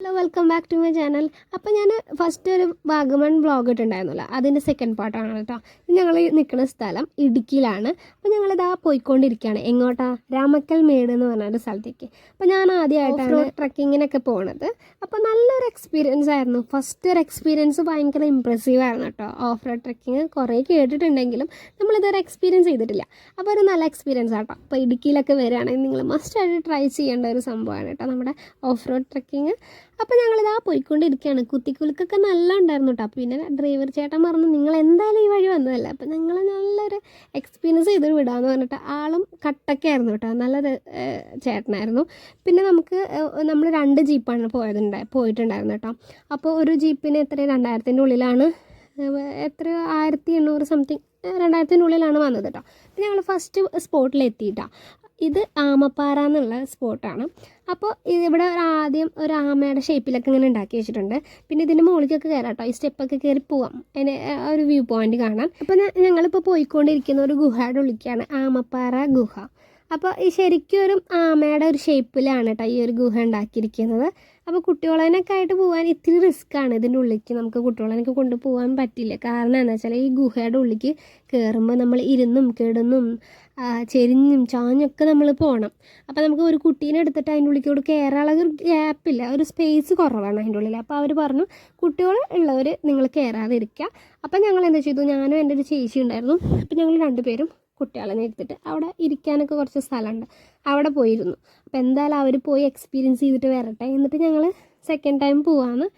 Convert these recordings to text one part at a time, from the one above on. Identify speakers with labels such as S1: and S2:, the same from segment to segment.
S1: Hello welcome back to my channel അപ്പോൾ ഞാൻ first ഒരു വാഗമൺ വ്ളോഗ് ഇട്ടുണ്ടായിരുന്നല്ലോ അതിന്റെ സെക്കൻഡ് പാർട്ടാണ് കേട്ടോ. ഞങ്ങൾ നിൽക്കുന്ന സ്ഥലം ഇടുക്കിയിലാണ്. അപ്പോൾ ഞങ്ങളിതാ പോയിക്കൊണ്ടിരിക്കുകയാണ്. എങ്ങോട്ടാ? രാമക്കൽ മേട് എന്ന് പറഞ്ഞൊരു സ്ഥലത്തേക്ക്. അപ്പോൾ ഞാൻ ആദ്യമായിട്ടാണ് ട്രക്കിങ്ങിനൊക്കെ പോണത്. അപ്പോൾ നല്ലൊരു എക്സ്പീരിയൻസ് ആയിരുന്നു. ഫസ്റ്റ് ഒരു എക്സ്പീരിയൻസ് ഭയങ്കര ഇമ്പ്രസീവ് ആയിരുന്നു കേട്ടോ. ഓഫ് റോഡ് ട്രക്കിങ് കുറേ കേട്ടിട്ടുണ്ടെങ്കിലും നമ്മളിതൊരു എക്സ്പീരിയൻസ് ചെയ്തിട്ടില്ല. അപ്പോൾ ഒരു നല്ല എക്സ്പീരിയൻസ് ആണ് ആട്ടോ. അപ്പോൾ ഇടുക്കിയിലൊക്കെ വരികയാണെങ്കിൽ നിങ്ങൾ മസ്റ്റായിട്ട് ട്രൈ ചെയ്യേണ്ട ഒരു സംഭവമാണ് കേട്ടോ നമ്മുടെ ഓഫ് റോഡ് ട്രക്കിങ് അപ്പോൾ ഞങ്ങളിതാ പോയിക്കൊണ്ടിരിക്കുകയാണ് കുത്തിക്കുലുക്കൊക്കെ നല്ല ഉണ്ടായിരുന്നു കേട്ടോ അപ്പോൾ പിന്നെ ഡ്രൈവർ ചേട്ടൻ പറഞ്ഞു നിങ്ങൾ എന്തായാലും ഈ വഴി വന്നതല്ല? അപ്പോൾ ഞങ്ങൾ നല്ലൊരു എക്സ്പീരിയൻസ് ചെയ്തൊരു വിടാമെന്ന് പറഞ്ഞിട്ട് ആളും കട്ടൊക്കെ ആയിരുന്നു കേട്ടോ. നല്ലൊരു ചേട്ടനായിരുന്നു. പിന്നെ നമുക്ക് നമ്മൾ രണ്ട് ജീപ്പാണ് പോയതുണ്ടായി പോയിട്ടുണ്ടായിരുന്നു കേട്ടോ. അപ്പോൾ ഒരു ജീപ്പിന് എത്ര? രണ്ടായിരത്തിന്റെ ഉള്ളിലാണ്. എത്ര? ആയിരത്തി എണ്ണൂറ് സംതിങ് രണ്ടായിരത്തിനുള്ളിലാണ് വന്നത് കേട്ടോ. ഞങ്ങൾ ഫസ്റ്റ് സ്പോട്ടിൽ എത്തിയിട്ടാ ഇത് ആമപ്പാറ എന്നുള്ള സ്പോട്ടാണ്. അപ്പോൾ ഇവിടെ ആദ്യം ഒരു ആമയുടെ ഷേപ്പിലൊക്കെ ഇങ്ങനെ ഉണ്ടാക്കി വെച്ചിട്ടുണ്ട്. പിന്നെ ഇതിന്റെ മുകളിലേക്കൊക്കെ കയറാം കേട്ടോ ഈ സ്റ്റെപ്പൊക്കെ കയറി പോവാം. അതിന് ഒരു വ്യൂ പോയിന്റ് കാണാം. അപ്പോൾ ഞങ്ങളിപ്പോൾ പോയിക്കൊണ്ടിരിക്കുന്ന ഒരു ഗുഹയുടെ ഉള്ളിക്കാണ് ആമപ്പാറ ഗുഹ. അപ്പോൾ ഈ ശരിക്കും ഒരു ആമയുടെ ഒരു ഷേപ്പിലാണ് കേട്ടോ ഈ ഒരു ഗുഹ ഉണ്ടാക്കിയിരിക്കുന്നത്. അപ്പോൾ കുട്ടികളതിനൊക്കെ ആയിട്ട് പോകാൻ ഇത്തിരി റിസ്ക്കാണ് ഇതിന്റെ ഉള്ളിലേക്ക് നമുക്ക് കുട്ടികളതിനൊക്കെ കൊണ്ടുപോകാൻ പറ്റില്ല. കാരണം എന്താ വെച്ചാൽ ഈ ഗുഹയുടെ ഉള്ളിലേക്ക് കയറുമ്പോൾ നമ്മൾ ഇരുന്നും കിടന്നും ചെരിഞ്ഞും ചാഞ്ഞൊക്കെ നമ്മൾ പോകണം അപ്പോൾ നമുക്ക് ഒരു കുട്ടീനെ എടുത്തിട്ട് അതിന്റെ ഉള്ളിലേക്ക് കയറാനുള്ള ഒരു ഗ്യാപ്പില്ല ഒരു സ്പേസ് കുറവാണ് അതിന്റെ ഉള്ളിൽ അപ്പോൾ അവർ പറഞ്ഞു കുട്ടികൾ ഉള്ളവർ നിങ്ങൾ കയറാതിരിക്കുക അപ്പോൾ ഞങ്ങൾ എന്താ ചെയ്തു? ഞാനും എന്റെ ഒരു ചേച്ചി ഉണ്ടായിരുന്നു. അപ്പോൾ ഞങ്ങൾ രണ്ടുപേരും കുട്ടികളെ എടുത്തിട്ട് അവിടെ ഇരിക്കാനൊക്കെ കുറച്ച് സ്ഥലമുണ്ട്. അവിടെ പോയിരുന്നു. അപ്പോൾ എന്തായാലും അവർ പോയി എക്സ്പീരിയൻസ് ചെയ്തിട്ട് വരട്ടെ എന്നിട്ട് ഞങ്ങൾ സെക്കൻഡ് ടൈം പോവാമെന്ന്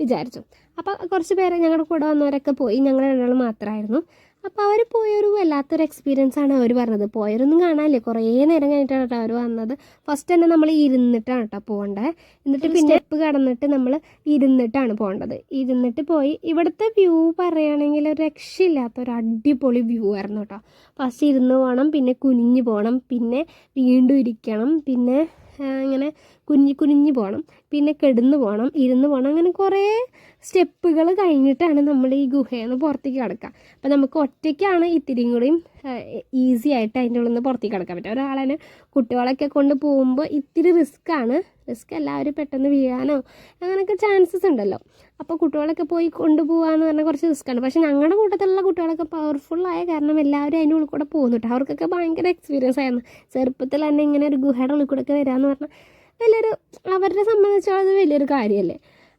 S1: വിചാരിച്ചു. അപ്പോൾ കുറച്ച് പേരെ ഞങ്ങളുടെ കൂടെ വന്നവരൊക്കെ പോയി. ഞങ്ങൾ രണ്ടാൾ മാത്രമായിരുന്നു അപ്പോൾ അവർ പോയൊരു വല്ലാത്തൊരു എക്സ്പീരിയൻസ് ആണ് അവർ പറഞ്ഞത്. പോയവരൊന്നും കാണാനില്ലേ. കുറേ നേരം കഴിഞ്ഞിട്ടാണ് കേട്ടോ അവർ വന്നത്. ഫസ്റ്റ് തന്നെ നമ്മൾ ഇരുന്നിട്ടാണ് കേട്ടോ പോകേണ്ടത് എന്നിട്ട് പിന്നെ സ്റ്റെപ്പ് കടന്നിട്ട് നമ്മൾ ഇരുന്നിട്ടാണ് പോകേണ്ടത്. ഇരുന്നിട്ട് പോയി ഇവിടുത്തെ വ്യൂ പറയുകയാണെങ്കിൽ ഒരു രക്ഷയില്ലാത്ത ഒരു അടിപൊളി വ്യൂ ആയിരുന്നു കേട്ടോ. ഫസ്റ്റ് ഇരുന്ന് പോകണം പിന്നെ കുനിഞ്ഞു പോകണം പിന്നെ വീണ്ടും ഇരിക്കണം പിന്നെ ഇങ്ങനെ കുഞ്ഞി കുനിഞ്ഞു പോകണം പിന്നെ കെടുന്ന് പോകണം ഇരുന്ന് പോകണം അങ്ങനെ കുറേ സ്റ്റെപ്പുകൾ കഴിഞ്ഞിട്ടാണ് നമ്മൾ ഈ ഗുഹയിൽ നിന്ന് പുറത്തേക്ക് കിടക്കുക അപ്പോൾ നമുക്ക് ഒറ്റയ്ക്കാണ് ഇത്തിരിയും കൂടിയും ഈസി ആയിട്ട് അതിന്റെ ഉള്ളിൽ നിന്ന് പുറത്തേക്ക് കിടക്കാൻ പറ്റും ഒരാളെ കുട്ടികളൊക്കെ കൊണ്ട് പോകുമ്പോൾ ഇത്തിരി റിസ്ക്കാണ് റിസ്ക് എല്ലാവരും പെട്ടെന്ന് വീഴാനോ അങ്ങനെയൊക്കെ ചാൻസസ് ഉണ്ടല്ലോ. അപ്പോൾ കുട്ടികളൊക്കെ പോയി കൊണ്ടുപോകാന്ന് പറഞ്ഞാൽ കുറച്ച് റിസ്ക്കാണ് പക്ഷേ ഞങ്ങളുടെ കൂട്ടത്തിലുള്ള കുട്ടികളൊക്കെ പവർഫുള്ളായ കാരണം എല്ലാവരും അതിന്റെ ഉള്ളിൽ കൂടെ പോകുന്നുണ്ട് അവർക്കൊക്കെ ഭയങ്കര എക്സ്പീരിയൻസ് ആയിരുന്നു. ചെറുപ്പത്തിൽ തന്നെ ഇങ്ങനെ ഒരു ഗുഹയുടെ ഉള്ളിൽ ഒക്കെ വരാമെന്ന് പറഞ്ഞാൽ വലിയൊരു അവരെ സംബന്ധിച്ചോളം വലിയൊരു കാര്യമല്ലേ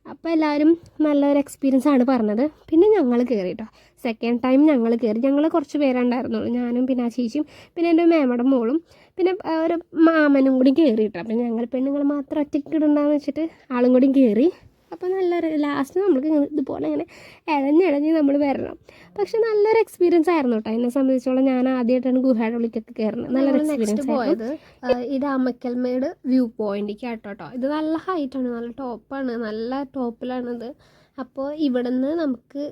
S1: അപ്പോൾ എല്ലാവരും നല്ലൊരു എക്സ്പീരിയൻസ് ആണ് പറഞ്ഞത്. പിന്നെ ഞങ്ങൾ കയറി കേട്ടോ സെക്കൻഡ് ടൈം ഞങ്ങൾ കയറി ഞങ്ങൾ കുറച്ച് പേരുണ്ടായിരുന്നുള്ളൂ ഞാനും പിന്നെ ആ ചേച്ചിയും പിന്നെ എന്റെ മേമയുടെ മോളും പിന്നെ ഒരു മാമനും കൂടി കയറി കേട്ടോ അപ്പം ഞങ്ങൾ പെണ്ണുങ്ങൾ മാത്രം ഒറ്റയ്ക്ക് ഇടണ്ടെന്ന് വെച്ചിട്ട് ആളും കൂടി കയറി അപ്പോൾ നല്ലൊരു ലാസ്റ്റ് നമ്മൾക്ക് ഇങ്ങനെ ഇതുപോലെ ഇങ്ങനെ ഇഴഞ്ഞിഴഞ്ഞ് നമ്മൾ വരണം. പക്ഷെ നല്ലൊരു എക്സ്പീരിയൻസ് ആയിരുന്നു കേട്ടോ എന്നെ സംബന്ധിച്ചോളം ഞാൻ ആദ്യമായിട്ടാണ് വിളിക്കൊക്കെ കയറുന്നത് നല്ലൊരു എക്സ്പീരിയൻസ് പോയത് ഇത് അമ്മക്കൽമേട് വ്യൂ പോയിന്റിലേക്ക് കേട്ടോ ഇത് നല്ല ഹൈറ്റാണ് നല്ല ടോപ്പാണ് നല്ല ടോപ്പിലാണിത് അപ്പോൾ ഇവിടെ നിന്ന് നമുക്ക്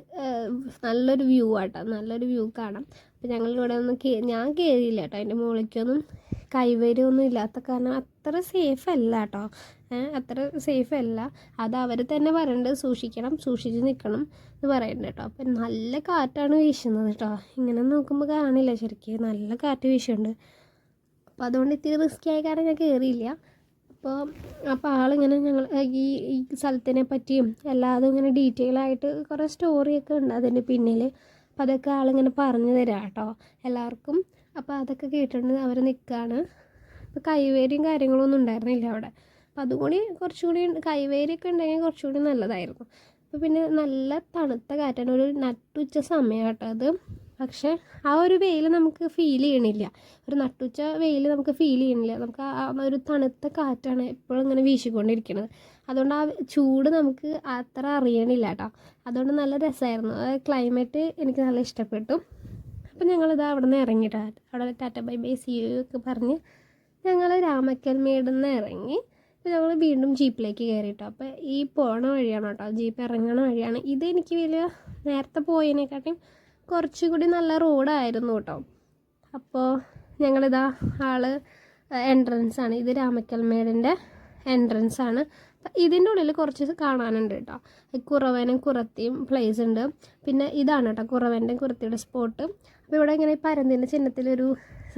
S1: നല്ലൊരു വ്യൂ ആട്ടോ. നല്ലൊരു വ്യൂ കാണാം. അപ്പോൾ ഞങ്ങൾ ഇവിടെ ഒന്ന് ഞാൻ കയറിയില്ല കേട്ടോ അതിന്റെ മുകളിലേക്കൊന്നും കൈവരിയൊന്നും ഇല്ലാത്ത കാരണം അത്ര സേഫ് അല്ല കേട്ടോ അത്ര സേഫ് അല്ല അത് അവർ തന്നെ പറയേണ്ടത് സൂക്ഷിക്കണം സൂക്ഷിച്ച് നിൽക്കണം എന്ന് പറയുന്നുണ്ട് കേട്ടോ. അപ്പം നല്ല കാറ്റാണ് വീശുന്നത് കേട്ടോ. ഇങ്ങനെ നോക്കുമ്പോൾ കാണില്ല ശരിക്കും. നല്ല കാറ്റ് വീശുന്നുണ്ട്. അപ്പോൾ അതുകൊണ്ട് ഇത്തിരി റിസ്കി ആയ കാരണം ഞാൻ കയറിയില്ല അപ്പോൾ അപ്പോൾ ആളിങ്ങനെ ഞങ്ങൾ ഈ ഈ സ്ഥലത്തിനെ പറ്റിയും എല്ലാതും ഇങ്ങനെ ഡീറ്റെയിൽ ആയിട്ട് കുറേ സ്റ്റോറിയൊക്കെ ഉണ്ട് അതിന്റെ പിന്നിൽ അപ്പോൾ അതൊക്കെ ആളിങ്ങനെ പറഞ്ഞു തരാം കേട്ടോ. എല്ലാവർക്കും അപ്പോൾ അതൊക്കെ കേട്ടിട്ടുണ്ട് അവർ നിൽക്കുകയാണ് അപ്പോൾ കൈവേരിയും കാര്യങ്ങളൊന്നും ഉണ്ടായിരുന്നില്ല അവിടെ. അപ്പം അതുകൂടി കുറച്ചുകൂടി കൈവേരിയൊക്കെ ഉണ്ടെങ്കിൽ കുറച്ചുകൂടി നല്ലതായിരുന്നു. അപ്പോൾ പിന്നെ നല്ല തണുത്ത കാറ്റാണ്. ഒരു നട്ടുച്ച സമയം കേട്ടോ അത്. പക്ഷേ ആ ഒരു വെയിൽ നമുക്ക് ഫീൽ ചെയ്യണില്ല. ഒരു നട്ടുച്ച വെയിൽ നമുക്ക് ഫീൽ ചെയ്യണില്ല. നമുക്ക് ആ ഒരു തണുത്ത കാറ്റാണ് എപ്പോഴും ഇങ്ങനെ വീശിക്കൊണ്ടിരിക്കുന്നത് അതുകൊണ്ട് ആ ചൂട് നമുക്ക് അത്ര അറിയണില്ല കേട്ടോ. അതുകൊണ്ട് നല്ല രസമായിരുന്നു. ക്ലൈമറ്റ് എനിക്ക് നല്ല ഇഷ്ടപ്പെട്ടു. അപ്പം ഞങ്ങളിത് അവിടെ നിന്ന് ഇറങ്ങിയിട്ട് അവിടെ tata bye bye see you ഒക്കെ പറഞ്ഞ് ഞങ്ങൾ രാമക്കൽ മേടിൽ നിന്ന് ഇറങ്ങി ഞങ്ങൾ വീണ്ടും ജീപ്പിലേക്ക് കയറിയിട്ടോ അപ്പോൾ ഈ പോണ വഴിയാണ് കേട്ടോ. ജീപ്പ് ഇറങ്ങണ വഴിയാണ്. ഇത് എനിക്ക് വലിയ നേരത്തെ പോയതിനെക്കാട്ടിയും കുറച്ചുകൂടി നല്ല റോഡായിരുന്നു കേട്ടോ. അപ്പോൾ ഞങ്ങളിതാ ആൾ എൻട്രൻസ് ആണ്. ഇത് രാമക്കൽമേടിന്റെ എൻട്രൻസ് ആണ്. ഇതിന്റെ ഉള്ളിൽ കുറച്ച് കാണാനുണ്ട് കേട്ടോ. കുറവനും കുറത്തിയും പ്ലേസ് ഉണ്ട്. പിന്നെ ഇതാണ് കേട്ടോ കുറവന്റെ കുറത്തിയുടെ സ്പോട്ട് അപ്പോൾ ഇവിടെ ഇങ്ങനെ പരന്തിന്റെ ചിഹ്നത്തിലൊരു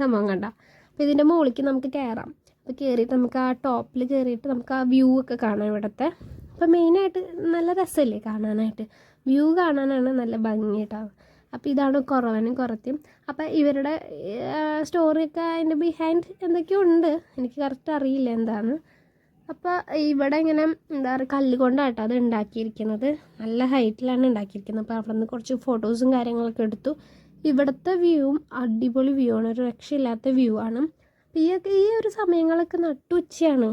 S1: സംഭവം കണ്ട? അപ്പോൾ ഇതിന്റെ മുകളിലേക്ക് നമുക്ക് കയറാം അപ്പോൾ കയറിയിട്ട് നമുക്ക് ആ ടോപ്പിൽ കയറിയിട്ട് നമുക്ക് ആ വ്യൂ ഒക്കെ കാണാം ഇവിടുത്തെ. അപ്പോൾ മെയിനായിട്ട് നല്ല രസമല്ലേ കാണാനായിട്ട്. വ്യൂ കാണാനാണ് നല്ല ഭംഗി കേട്ടോ. അപ്പോൾ ഇതാണ് കുറവനും കുറത്തിയും. അപ്പോൾ ഇവരുടെ സ്റ്റോറിയൊക്കെ അതിന്റെ ബിഹൈൻഡ് എന്തൊക്കെയോ ഉണ്ട്. എനിക്ക് കറക്റ്റ് അറിയില്ല എന്താണ്. അപ്പോൾ ഇവിടെ ഇങ്ങനെ എന്താ പറയുക കല്ല് കൊണ്ടാട്ടോ അത് ഉണ്ടാക്കിയിരിക്കുന്നത്. നല്ല ഹൈറ്റിലാണ് ഉണ്ടാക്കിയിരിക്കുന്നത്. അപ്പോൾ അവിടെ നിന്ന് കുറച്ച് ഫോട്ടോസും കാര്യങ്ങളൊക്കെ എടുത്തു. ഇവിടുത്തെ വ്യൂവും അടിപൊളി വ്യൂ ആണ്. ഒരു രക്ഷയില്ലാത്ത വ്യൂ ആണ്. ഈ ഈ ഒരു സമയങ്ങളൊക്കെ നട്ടുച്ചയാണ്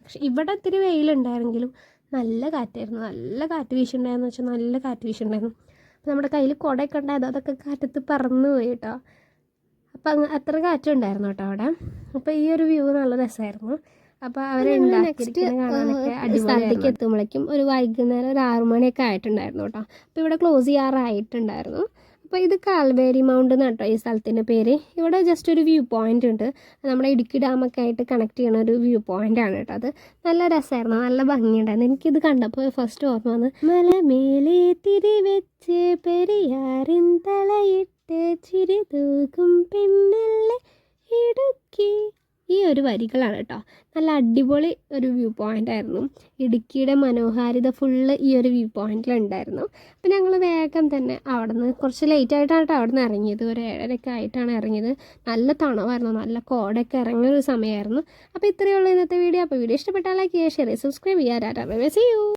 S1: പക്ഷെ ഇവിടെ ഇത്തിരി വെയിലുണ്ടായിരുന്നെങ്കിലും നല്ല കാറ്റായിരുന്നു. നല്ല കാറ്റ് വീശുണ്ടായിരുന്നു വെച്ചാൽ നല്ല കാറ്റ് വീശുണ്ടായിരുന്നു. അപ്പോൾ നമ്മുടെ കയ്യിൽ കുടയൊക്കെ ഉണ്ടായത് അതൊക്കെ കാറ്റത്ത് പറന്നു പോയി കേട്ടോ അപ്പം അത്ര കാറ്റുണ്ടായിരുന്നു കേട്ടോ അവിടെ. അപ്പോൾ ഈ ഒരു വ്യൂ നല്ല രസമായിരുന്നു. അപ്പോൾ അവർ സ്ഥലത്തേക്ക് എത്തുമ്പോഴേക്കും ഒരു വൈകുന്നേരം ഒരു ആറു മണിയൊക്കെ ആയിട്ടുണ്ടായിരുന്നു കേട്ടോ. അപ്പോൾ ഇവിടെ ക്ലോസ് ചെയ്യാറായിട്ടുണ്ടായിരുന്നു. അപ്പോൾ ഇത് കാൽവേരി മൗണ്ട് എന്ന് കേട്ടോ ഈ സ്ഥലത്തിന്റെ പേര്. ഇവിടെ ജസ്റ്റ് ഒരു വ്യൂ പോയിന്റ് ഉണ്ട്. നമ്മുടെ ഇടുക്കി ഡാമൊക്കെ ആയിട്ട് കണക്ട് ചെയ്യണ ഒരു വ്യൂ പോയിന്റ് ആണ് കേട്ടോ അത്. നല്ല രസമായിരുന്നു നല്ല ഭംഗിയുണ്ടായിരുന്നു. എനിക്കിത് കണ്ടപ്പോൾ ഫസ്റ്റ് ഓർമ്മ വന്ന് മലമേലെ തിരിവെച്ച് പെരിയാറിൻ തലയിട്ട് ചിരി തൂക്കും പെണ്ണല്ലേ ഇടുക്കി ഈ ഒരു വരികളാണ് കേട്ടോ. നല്ല അടിപൊളി ഒരു വ്യൂ പോയിന്റ് ആയിരുന്നു. ഇടുക്കിയുടെ മനോഹാരിത ഫുള്ള് ഈ ഒരു വ്യൂ പോയിന്റിലുണ്ടായിരുന്നു അപ്പോൾ അപ്പം ഞങ്ങൾ വേഗം തന്നെ അവിടെ നിന്ന് കുറച്ച് ലേറ്റ് ആയിട്ടാണ് കേട്ടോ അവിടെ നിന്ന് ഇറങ്ങിയത്. ഒരു ഏഴരയൊക്കെ ആയിട്ടാണ് ഇറങ്ങിയത്. നല്ല തണവായിരുന്നു. നല്ല കോടൊക്കെ ഇറങ്ങിയ ഒരു സമയമായിരുന്നു. അപ്പോൾ ഉള്ളൂ ഇന്നത്തെ വീഡിയോ അപ്പോൾ വീഡിയോ ഇഷ്ടപ്പെട്ടാൽ ലൈക്ക് ചെയ്യുക ഷെയർ സബ്സ്ക്രൈബ് ചെയ്യുക. Tata bye see you